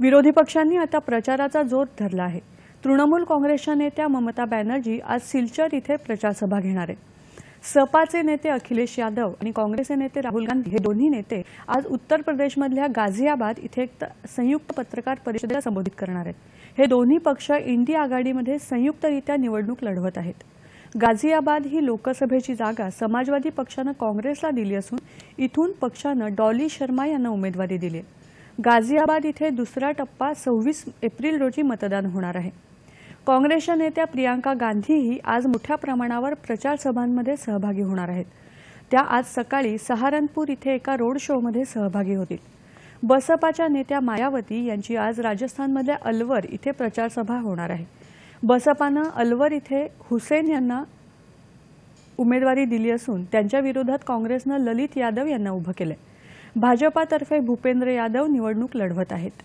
विरोधी पक्षांनी आता प्रचाराचा जोर धरला आहे. तृणमूल काँग्रेसच्या नेत्या ममता बॅनर्जी आज सिलचर इथे प्रचारसभा घेणार आहेत. सपाचे नेते अखिलेश यादव आणि काँग्रेसचे नेते राहुल गांधी हे दोन्ही नेते आज उत्तर प्रदेशमधल्या गाझियाबाद इथे एक संयुक्त पत्रकार परिषदेला संबोधित करणार आहेत. हे दोन्ही पक्ष इंडिया आघाडीमध्ये संयुक्तरित्या निवडणूक लढवत आहेत. गाझियाबाद ही लोकसभेची जागा समाजवादी पक्षानं काँग्रेसला दिली असून इथून पक्षानं डॉली शर्मा यांना उमेदवारी दिली आहे. गाझियाबाद इथे दुसरा टप्पा सव्वीस एप्रिल रोजी मतदान होणार आहे. काँग्रेसच्या नेत्या प्रियांका गांधीही आज मोठ्या प्रमाणावर प्रचार सभांमध्ये सहभागी होणार आहेत. त्या आज सकाळी सहारनपूर इथे एका रोड शोमध्ये सहभागी होतील. बसपाच्या नेत्या मायावती यांची आज राजस्थानमधल्या अलवर इथे प्रचारसभा होणार आहे. बसपानं अलवर इथे हुसेन यांना उमेदवारी दिली असून त्यांच्या विरोधात काँग्रेसनं ललित यादव यांना उभं केलंय. भाजपातर्फे भूपेंद्र यादव निवडणूक लढवत आहेत.